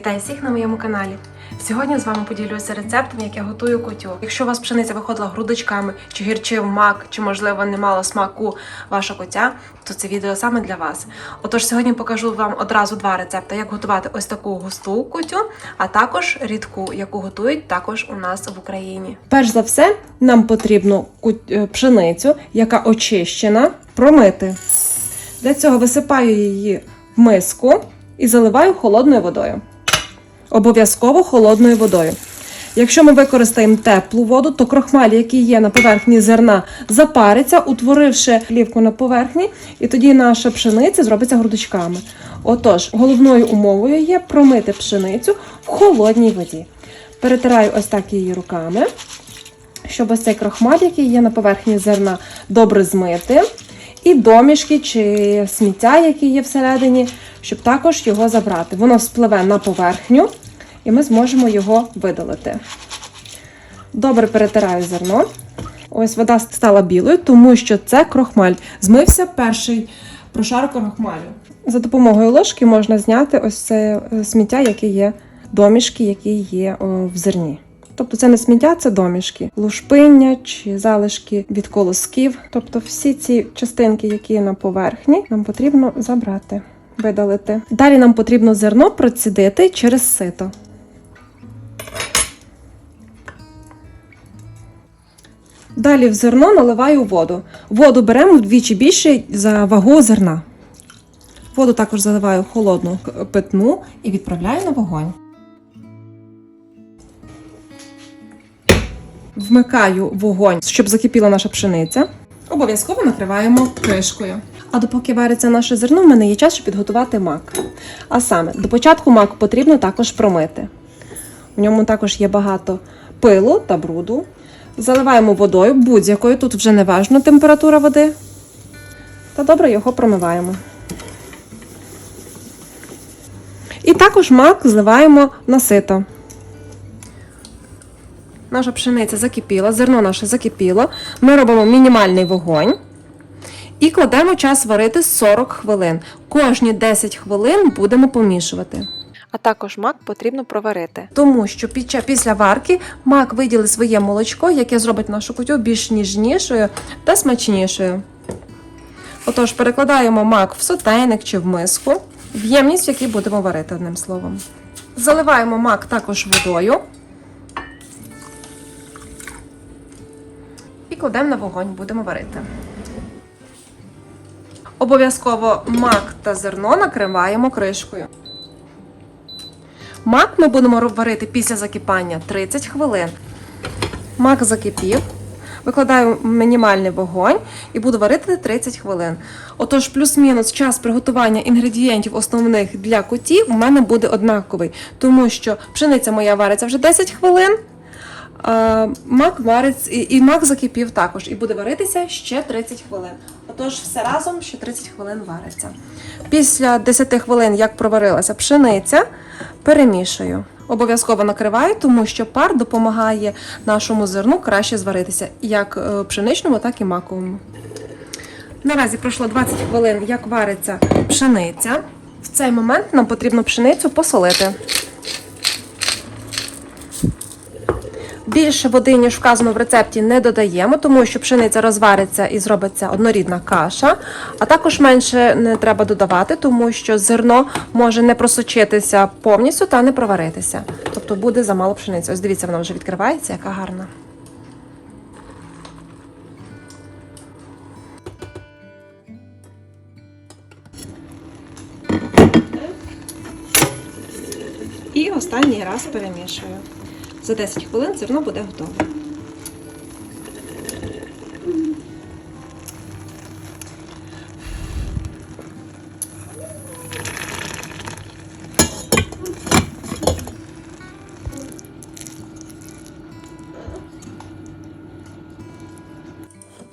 Вітаю всіх на моєму каналі. Сьогодні з вами поділюся рецептом, як я готую кутю. Якщо у вас пшениця виходила грудочками, чи гірчив мак, чи можливо не мало смаку ваша котя, то це відео саме для вас. Отож, сьогодні покажу вам одразу два рецепти, як готувати ось таку густу кутю, а також рідку, яку готують також у нас в Україні. Перш за все, нам потрібно е, пшеницю, яка очищена, промити. Для цього висипаю її в миску і заливаю холодною водою. Обов'язково холодною водою. Якщо ми використаємо теплу воду, то крохмаль, який є на поверхні зерна, запариться, утворивши плівку на поверхні, і тоді наша пшениця зробиться грудочками. Отож, головною умовою є промити пшеницю в холодній воді. Перетираю ось так її руками, щоб ось цей крохмаль, який є на поверхні зерна, добре змити. І домішки чи сміття, які є всередині, щоб також його забрати. Воно спливе на поверхню, і ми зможемо його видалити. Добре перетираю зерно. Ось вода стала білою, тому що це крохмаль. Змився перший прошарок крохмалю. За допомогою ложки можна зняти ось це е, сміття, яке є, домішки, які є в зерні. Тобто це не сміття, це домішки, лушпиння чи залишки від колосків. Тобто всі ці частинки, які є на поверхні, нам потрібно забрати, видалити. Далі нам потрібно зерно процідити через сито. Далі в зерно наливаю воду. Воду беремо вдвічі більше за вагу зерна. Воду також заливаю холодну питну і відправляю на вогонь. Вмикаю вогонь, щоб закипіла наша пшениця. Обов'язково накриваємо кришкою. А допоки вариться наше зерно, в мене є час, щоб підготувати мак. А саме, до початку мак потрібно також промити. В ньому також є багато пилу та бруду. Заливаємо водою, будь-якою, тут вже не важно температура води. Та добре його промиваємо. І також мак зливаємо на сито. Наша пшениця закипіла, зерно наше закипіло. Ми робимо мінімальний вогонь і кладемо час варити 40 хвилин. Кожні 10 хвилин будемо помішувати. А також мак потрібно проварити, тому що після варки мак виділить своє молочко, яке зробить нашу кутю більш ніжнішою та смачнішою. Отож, перекладаємо мак в сотейник чи в миску, в ємність, в якій будемо варити одним словом. Заливаємо мак також водою. І кладемо на вогонь, будемо варити. Обов'язково мак та зерно накриваємо кришкою. Мак ми будемо варити після закипання 30 хвилин. Мак закипів. Викладаю мінімальний вогонь і буду варити 30 хвилин. Отож, плюс-мінус час приготування інгредієнтів основних для котів у мене буде однаковий, тому що пшениця моя вариться вже 10 хвилин. А, Мак вариться, і, і мак закипів також, і буде варитися ще 30 хвилин. Отож, все разом ще 30 хвилин вариться. Після 10 хвилин, як проварилася пшениця, перемішую. Обов'язково накриваю, тому що пар допомагає нашому зерну краще зваритися, як е, пшеничному, так і маковому. Наразі пройшло 20 хвилин, як вариться пшениця. В цей момент нам потрібно пшеницю посолити. Більше води, ніж вказано в рецепті, не додаємо, тому що пшениця розвариться і зробиться однорідна каша. А також менше не треба додавати, тому що зерно може не просочитися повністю та не проваритися. Тобто буде замало пшениці. Ось дивіться, вона вже відкривається, яка гарна. І останній раз перемішую. За 10 хвилин зерно буде готове.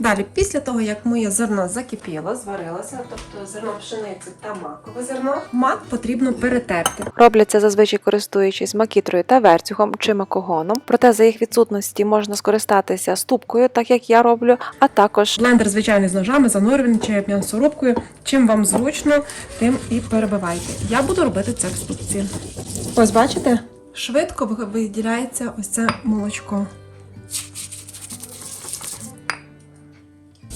Далі, після того, як моє зерно закипіло, зварилося, тобто зерно пшениці та макове зерно, мак потрібно перетерти. Робляться зазвичай користуючись макітрою та верцюгом чи макогоном. Проте за їх відсутності можна скористатися ступкою, так як я роблю, а також Блендер, звичайний з ножами, занурюваний чи м'ясорубкою. Чим вам зручно, тим і перебивайте. Я буду робити це в ступці. Ось бачите? Швидко виділяється ось це молочко.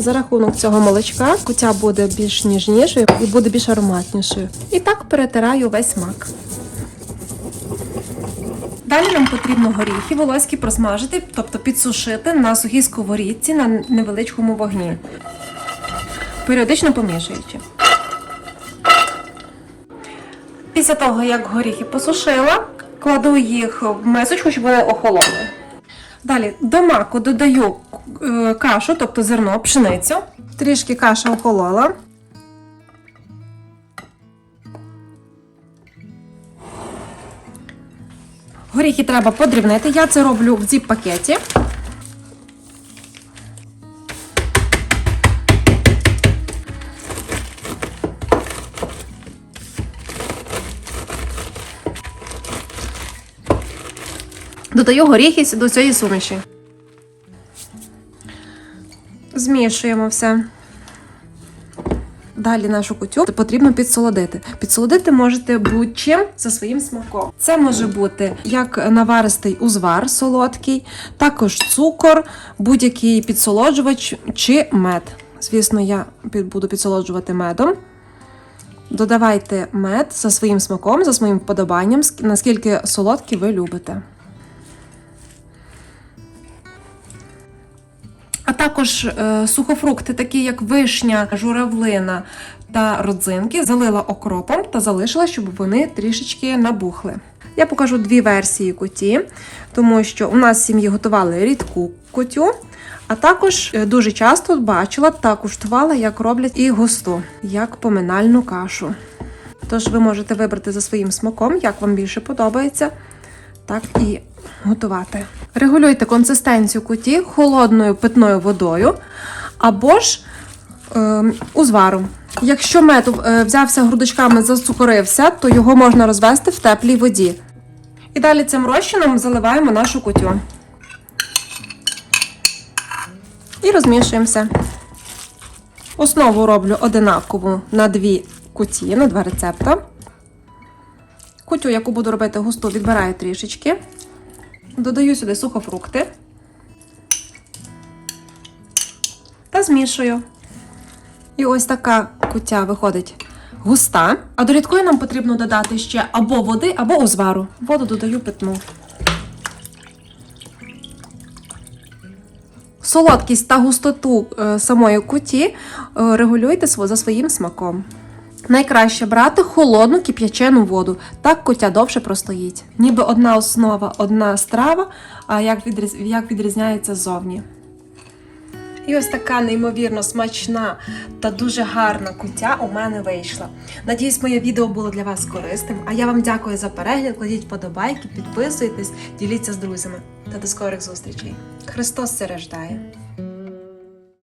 За рахунок цього молочка кутя буде більш ніжнішою і буде більш ароматнішою. І так перетираю весь мак. Далі нам потрібно горіхи волоські просмажити, тобто підсушити на сухій сковорідці на невеличкому вогні, періодично помішуючи. Після того, як горіхи посушила, кладу їх в мисочку, щоб вони охололи. Далі до маку додаю е, кашу, тобто зерно, пшеницю. Трішки каша охолола. Горіхи треба подрібнити. Я це роблю в зіп-пакеті. Додаю горіхи до цієї суміші. Змішуємо все. Далі нашу кутю потрібно підсолодити. Підсолодити можете будь-чим за своїм смаком. Це може бути як наваристий узвар солодкий, також цукор, будь-який підсолоджувач чи мед. Звісно, я буду підсолоджувати медом. Додавайте мед за своїм смаком, за своїм вподобанням, наскільки солодкий ви любите. Також е, сухофрукти, такі як вишня, журавлина та родзинки, залила окропом та залишила, щоб вони трішечки набухли. Я покажу дві версії куті, тому що у нас в сім'ї готували рідку кутю, а також е, дуже часто бачила та куштувала, як роблять і густу, як поминальну кашу. Тож ви можете вибрати за своїм смаком, як вам більше подобається, так і готувати. Регулюйте консистенцію куті холодною питною водою або ж е, узваром. Якщо мед е, взявся грудочками, зацукорився, то його можна розвести в теплій воді. І далі цим розчином заливаємо нашу кутю. І розмішуємося. Основу роблю одинакову на дві куті, на два рецепта. Кутю, яку буду робити густу, відбираю трішечки. Додаю сюди сухофрукти та змішую. І ось така кутя виходить густа. А до рідкої нам потрібно додати ще або води, або узвару. Воду додаю питну. Солодкість та густоту е, самої куті е, регулюйте за своїм смаком. Найкраще брати холодну кип'ячену воду. Так кутя довше простоїть. Ніби одна основа, одна страва, а як, відріз... як відрізняється ззовні. І ось така неймовірно смачна та дуже гарна куття у мене вийшла. Надіюсь, моє відео було для вас корисним. А я вам дякую за перегляд. Кладіть подобайки, підписуйтесь, діліться з друзями. Та до скорих зустрічей. Христос рождає!